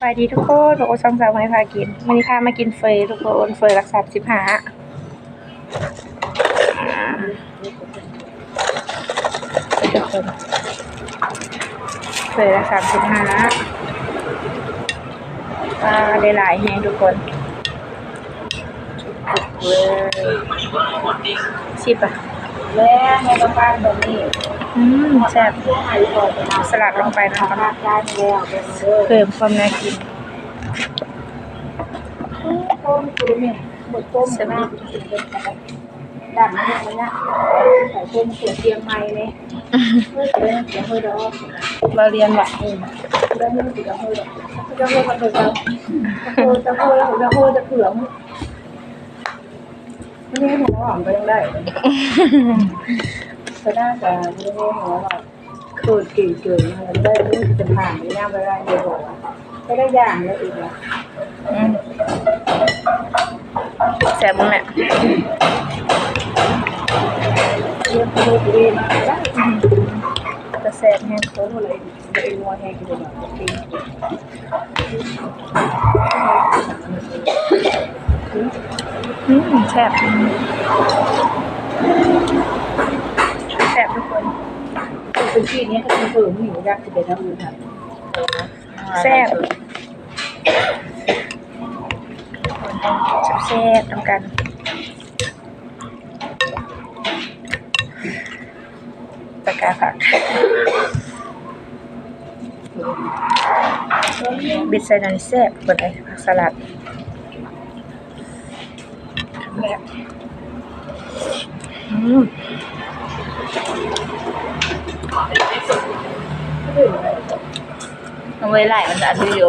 สวัสดีทุกคนบอกว่าช่องสาวไม่พากินวันนี้พามากินเฟยทุกคนเฟยรักษาสิบห้าทุกคนเฟยรักษาสิบห้าปลาได้หลายแฮงทุกคนชิบอะ แล้วในบ้านตรงนี้อืมแซ่บไอ้ก่อนจะมาสลัดลงไปนะทำคะได้แล้วเป็นเรื่องเพิ่มความน่ากินต้มคือเนี่ยหมดต้มหน้าเป็นดันเนี่ยมันเนี่ยใส่ต้มเสียเตียงไม้เลยเฮ้ยเดี๋ยวเฮ้ยดอกเราเรียนว่ะเออแล้วไม่รู้สึกจะเฮ้ยดอกจะเฮ้ยมันจะจะเฮ้ยจะเฮ้ยแล้วจะเฮ้ยจะเขือง ไม่ได้หัวหลอมก็ยังได้ก็น่าจะไม่ได้หัวหลอมเกิดเก่งเกินได้รู้จะผ่านไม่น่าไปได้เดียวบอกไม่ได้อย่างเลยอีกแล้วแซ่บมั้งเนี่ยจะแซ่บแฮงโควิดเลยจะเป็นวัวแห้งกินแบบจริง อืมแซ่บแซ่บทุกคนเป็นที่นี้ก็คือเพิ่มหิวยากจะเป็นน้ำอื่นค่ะแซ่บแซ่บๆทำกันตะกร้าผักบิดใส่หน่อยแซ่บเปิดไอ้ผักสลัด แบบอืมเอาไว้ไล่มันจะอัดวิดีโอ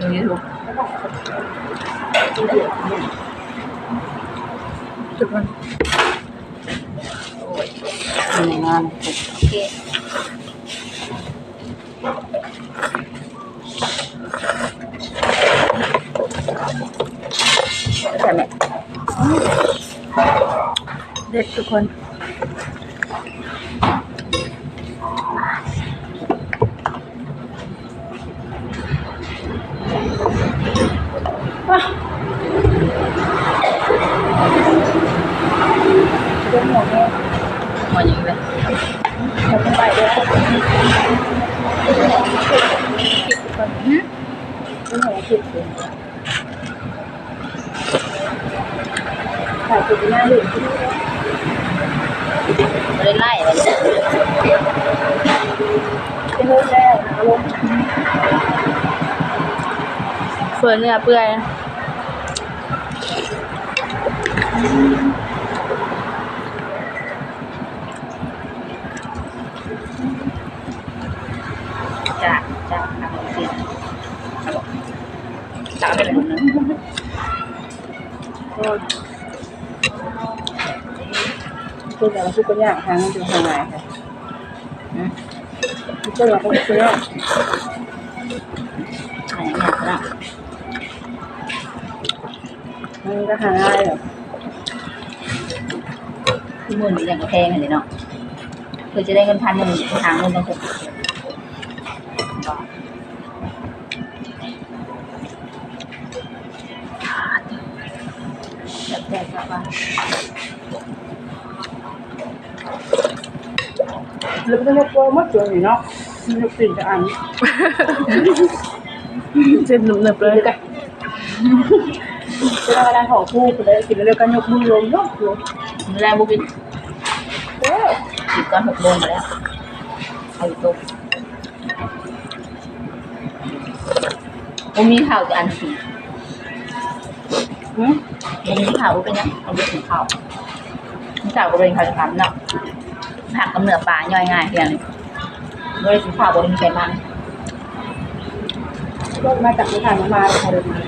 ลงยูทูบ จุดมัน ในงาน โอเค ใช่ไหม เด็ดทุกคนเรื่องหัวแม่หมดอย่างนี้เลยเราต้องไปด้วยทุกคนเรื่หัวคิดเลยถ่ายติดหน้าหนึ่งที่ ไม่ได้ไล่เลยเป็นเรื่องแรกอารมณ์เฟื่อเนื้อเปื่อยจ้าจ้าทำจริงจ้าไปเลยนะก็ คือแต่เราพูดกันยากทางมันจะทำไงค่ะก็เราต้องเชื่อขายอย่างนี้ละมันก็หาง่ายแบบที่มือมีอย่างแพงเลยเนาะเพื่อจะได้เงินพันหนึ่งทางเงินต้องถูกแบบแบบแบบว่า แล้วก็ยกโปรมัดตัวอยู่เนาะยกสิ่งจะอันเจ็บหนุบหนึบเลยจะได้การของคู่ไปเลยกินแล้วกันยกมือลงยกลงเมื่อแรกบุกินเออสิบก้อนหกโมงมาแล้วเอาอยู่ตรงผมมีข่าวจะอันสีหืมผมมีข่าวว่าเป็นยังเอาไปถึงข่าวมีข่าวก็เป็นข่าวจะทำเนาะ ผักกับเนื้อปลาย่อยง่ายเพียงบริสุทธิ์ข่าวบริสุทธิ์ใจมากรถมาจากสถานมาเลยค่ะเดินมา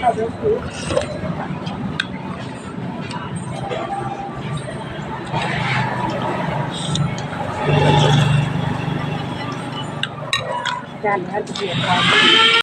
ข้าไปซื้อจานนี้จะเปลี่ยนไป